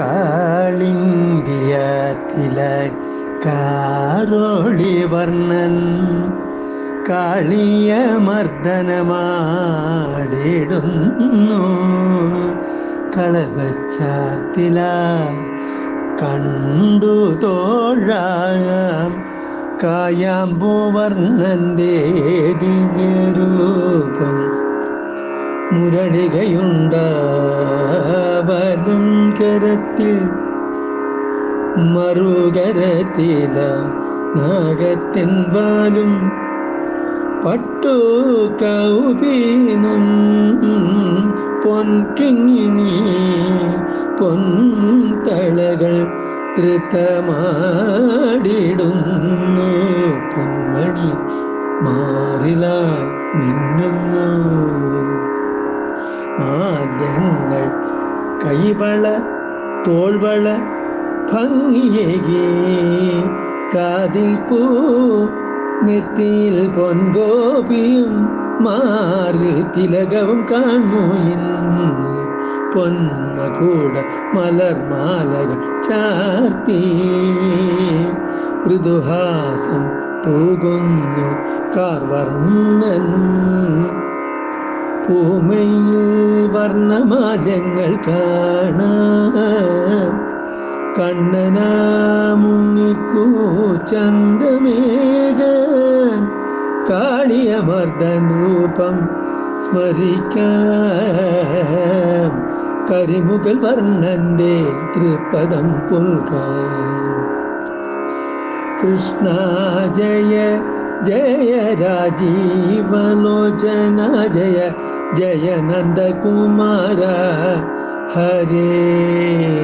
കാളിന്തിയ കാരോളി വർണൻ കാളിയ മർദ്ദനമാടിടുന്നു. കളവച്ചാർത്തില കണ്ടു തോഴാം കായാമ്പോ വർണന്റെ ദിവ്യരൂപം മുരളികയുണ്ടാവലും കരത്തിൽ മറുകരത്തില നാഗത്തിൻ വാലും പട്ടു കൗപീനം പൊൻകിങ്ങിനി പൊൻതളകൾ ൃതമാടിടുന്നു പൊന്മണി മാറിലായി മിന്നുന്നു. കൈവള തോൾവള ഭംഗിയേകി. കാതിൽ പൂ നെറ്റിയിൽ പൊൻഗോപിയും മാറിൽ തിലകവും കാണുമോ ഇന്ന്? പൊന്ന കൂട മലർമാലകൾ ചാർത്തി. മൃദുഹാസം തൂകുന്നു കാർവർണൻ. പൂമയിൽ വർണമാലങ്ങൾ കാണാം. കണ്ണനാമുങ്ങിക്കൂ ചന്ദമേക കാളിയമർദ്ദൻ രൂപം സ്മരിക്കാം. കരിമുകൾ വർണന്റെ തൃപ്പദം പുൽകാം. കൃഷ്ണ ജയ ജയ രാജീവലോചന ജയ. जय नंद कुमार हरे।